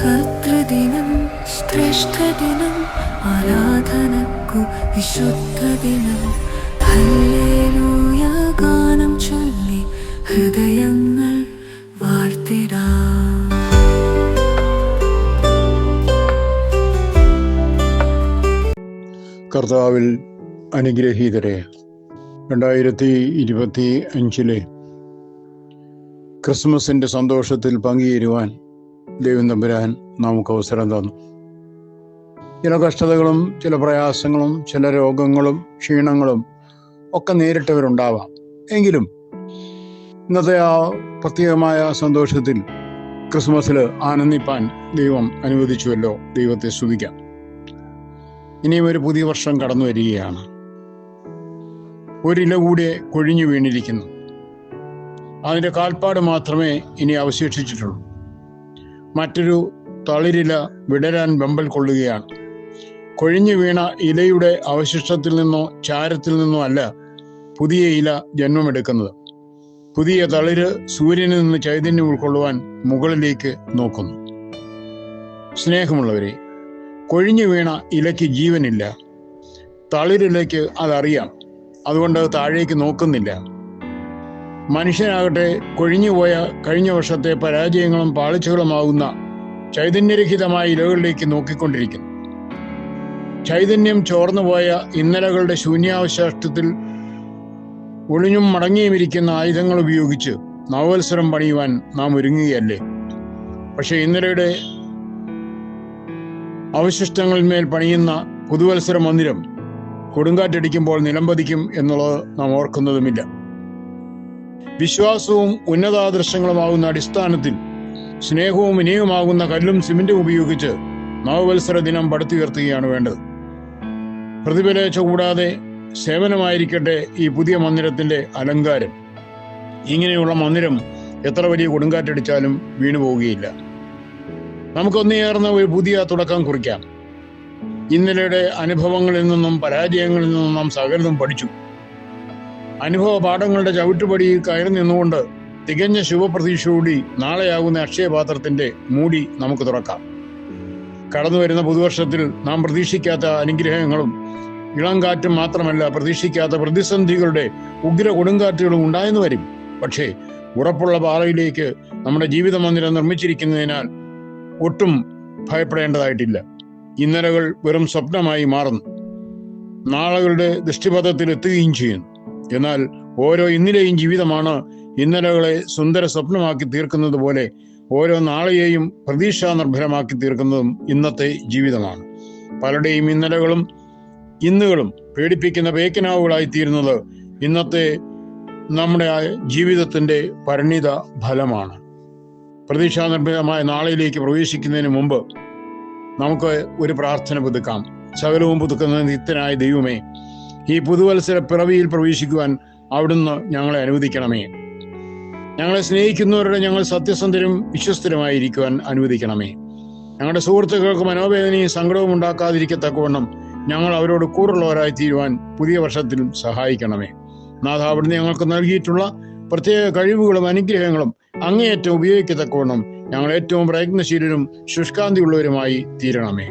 കർത്തൃദിനം ശ്രേഷ്ഠദിനം ആരാധനക്കു വിശുദ്ധദിനം. Hallelujah ഗാനം ചൊല്ലി ഹൃദയങ്ങൾ വാഴ്ത്തിടാം. കർത്താവിൽ അനുഗ്രഹീതരെ രണ്ടായിരത്തി ഇരുപത്തി അഞ്ചിലെ ക്രിസ്മസിന്റെ സന്തോഷത്തിൽ പങ്കുചേരുവാൻ ദൈവം തമ്പുരാൻ നമുക്ക് അവസരം തന്നു. ചില കഷ്ടതകളും ചില പ്രയാസങ്ങളും ചില രോഗങ്ങളും ക്ഷീണങ്ങളും ഒക്കെ നേരിട്ടവരുണ്ടാവാം. എങ്കിലും ഇന്നത്തെ ആ പ്രത്യേകമായ സന്തോഷത്തിൽ ക്രിസ്മസിൽ ആനന്ദിപ്പാൻ ദൈവം അനുവദിച്ചുവല്ലോ. ദൈവത്തെ സ്തുതിക്കാം. ഇനിയും ഒരു പുതിയ വർഷം കടന്നു വരികയാണ്. ഒരില കൂടെ കൊഴിഞ്ഞു വീണിരിക്കുന്നു. അതിന്റെ കാൽപ്പാട് മാത്രമേ ഇനി അവശേഷിച്ചിട്ടുള്ളൂ. മറ്റൊരു തളിരില വിടരാൻ വെമ്പൽ കൊള്ളുകയാണ്. കൊഴിഞ്ഞു വീണ ഇലയുടെ അവശിഷ്ടത്തിൽ നിന്നോ ചാരത്തിൽ നിന്നോ അല്ല പുതിയ ഇല ജന്മമെടുക്കുന്നത്. പുതിയ തളിര് സൂര്യനിൽ നിന്ന് ചൈതന്യം ഉൾക്കൊള്ളുവാൻ മുകളിലേക്ക് നോക്കുന്നു. സ്നേഹമുള്ളവരെ കൊഴിഞ്ഞു വീണ ഇലയ്ക്ക് ജീവനില്ല. തളിരിലേക്ക് അതറിയാം. അതുകൊണ്ട് താഴേക്ക് നോക്കുന്നില്ല. മനുഷ്യനാകട്ടെ കൊഴിഞ്ഞുപോയ കഴിഞ്ഞ വർഷത്തെ പരാജയങ്ങളും പാളിച്ചകളുമാകുന്ന ചൈതന്യരഹിതമായ ഇലകളിലേക്ക് നോക്കിക്കൊണ്ടിരിക്കുന്നു. ചൈതന്യം ചോർന്നുപോയ ഇന്നലകളുടെ ശൂന്യാവശാഷ്ടത്തിൽ ഒളിഞ്ഞും മടങ്ങിയുമിരിക്കുന്ന ആയുധങ്ങൾ ഉപയോഗിച്ച് നവവത്സരം പണിയുവാൻ നാം ഒരുങ്ങുകയല്ലേ? പക്ഷെ ഇന്നലയുടെ അവശിഷ്ടങ്ങളിന്മേൽ പണിയുന്ന പുതുവത്സര മന്ദിരം കൊടുങ്കാറ്റടിക്കുമ്പോൾ നിലംപതിക്കും എന്നുള്ളത് നാം ഓർക്കുന്നതുമില്ല. വിശ്വാസവും ഉന്നതാദർശങ്ങളുമാകുന്ന അടിസ്ഥാനത്തിൽ സ്നേഹവും വിനയവുമാകുന്ന കല്ലും സിമെന്റും ഉപയോഗിച്ച് നവവത്സര ദിനം പടുത്തുയർത്തുകയാണ് വേണ്ടത്. പ്രതിഫലേച്ച കൂടാതെ സേവനമായിരിക്കട്ടെ ഈ പുതിയ മന്ദിരത്തിന്റെ അലങ്കാരം. ഇങ്ങനെയുള്ള മന്ദിരം എത്ര വലിയ കൊടുങ്കാറ്റടിച്ചാലും വീണു പോവുകയില്ല. നമുക്കൊന്നേർന്ന ഒരു പുതിയ തുടക്കം കുറിക്കാം. ഇന്നലെയുടെ അനുഭവങ്ങളിൽ നിന്നും പരാജയങ്ങളിൽ നിന്നും നാം സകലതും പഠിച്ചു. അനുഭവ പാഠങ്ങളുടെ ചവിട്ടുപടിയിൽ കയറി നിന്നുകൊണ്ട് തികഞ്ഞ ശുഭപ്രതീക്ഷയോടി നാളെയാകുന്ന അക്ഷയപാത്രത്തിന്റെ മൂടി നമുക്ക് തുറക്കാം. കടന്നു വരുന്ന പുതുവർഷത്തിൽ നാം പ്രതീക്ഷിക്കാത്ത അനുഗ്രഹങ്ങളും ഇളം കാറ്റും മാത്രമല്ല പ്രതീക്ഷിക്കാത്ത പ്രതിസന്ധികളുടെ ഉഗ്ര കൊടുങ്കാറ്റുകളും ഉണ്ടായെന്ന് വരും. പക്ഷേ ഉറപ്പുള്ള പാറയിലേക്ക് നമ്മുടെ ജീവിത മന്ദിരം നിർമ്മിച്ചിരിക്കുന്നതിനാൽ ഒട്ടും ഭയപ്പെടേണ്ടതായിട്ടില്ല. ഇന്നലകൾ വെറും സ്വപ്നമായി മാറുന്നു. നാളുകളുടെ ദൃഷ്ടിപഥത്തിൽ എത്തുകയും ചെയ്യുന്നു. എന്നാൽ ഓരോ ഇന്നലെയും ജീവിതമാണ് ഇന്നലകളെ സുന്ദര സ്വപ്നമാക്കി തീർക്കുന്നത് പോലെ ഓരോ നാളെയെയും പ്രതീക്ഷാ നിർഭരമാക്കി തീർക്കുന്നതും ഇന്നത്തെ ജീവിതമാണ്. പലരുടെയും ഇന്നലകളും ഇന്നുകളും പേടിപ്പിക്കുന്ന പേക്കിനാവുകളായി തീരുന്നത് ഇന്നത്തെ നമ്മുടെ ആ ജീവിതത്തിന്റെ പരിണിത ഫലമാണ്. പ്രതീക്ഷാ നിർഭരമായ നാളെയിലേക്ക് പ്രവേശിക്കുന്നതിന് മുമ്പ് നമുക്ക് ഒരു പ്രാർത്ഥന പുതുക്കാം. സകലവും പുതുക്കുന്ന നിത്യനായ ദൈവമേ ഈ പുതുവത്സര പിറവിയിൽ പ്രവേശിക്കുവാൻ അവിടുന്ന് ഞങ്ങളെ അനുവദിക്കണമേ. ഞങ്ങളെ സ്നേഹിക്കുന്നവരുടെ ഞങ്ങൾ സത്യസന്ധരും വിശ്വസ്തരുമായിരിക്കുവാൻ അനുവദിക്കണമേ. ഞങ്ങളുടെ സുഹൃത്തുക്കൾക്ക് മനോവേദനയും സങ്കടവും ഉണ്ടാക്കാതിരിക്കത്തക്കവണ്ണം ഞങ്ങൾ അവരോട് കൂറുള്ളവരായി തീരുവാൻ പുതിയ വർഷത്തിലും സഹായിക്കണമേ. നാഥ അവിടുന്ന് ഞങ്ങൾക്ക് നൽകിയിട്ടുള്ള പ്രത്യേക കഴിവുകളും അനുഗ്രഹങ്ങളും അങ്ങേയറ്റം ഉപയോഗിക്കത്തക്കവണ്ണം ഞങ്ങൾ ഏറ്റവും പ്രയത്നശീലരും ശുഷ്കാന്തിയുള്ളവരുമായി തീരണമേ.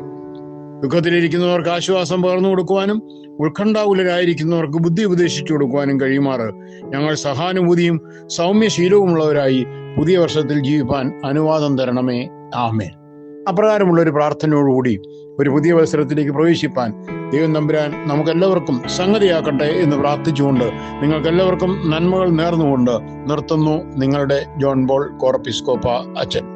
ദുഃഖത്തിലിരിക്കുന്നവർക്ക് ആശ്വാസം പകർന്നു കൊടുക്കുവാനും ഉത്കണ്ഠാകുലരായിരിക്കുന്നവർക്ക് ബുദ്ധി ഉപദേശിച്ചു കൊടുക്കുവാനും കഴിയുമാറ്. ഞങ്ങൾ സഹാനുഭൂതിയും സൗമ്യശീലവുമുള്ളവരായി പുതിയ വർഷത്തിൽ ജീവിപ്പാൻ അനുവാദം തരണമേ. ആമേൻ. അപ്രകാരമുള്ള ഒരു പ്രാർത്ഥനയോടുകൂടി ഒരു പുതിയ അവസരത്തിലേക്ക് പ്രവേശിപ്പാൻ ദൈവം തമ്പുരാൻ നമുക്കെല്ലാവർക്കും സംഗതിയാക്കട്ടെ എന്ന് പ്രാർത്ഥിച്ചുകൊണ്ട് നിങ്ങൾക്കെല്ലാവർക്കും നന്മകൾ നേർന്നുകൊണ്ട് നിർത്തുന്നു നിങ്ങളുടെ ജോൺ ബോൾ കോർപ്പിസ്കോപ്പ അച്ഛൻ.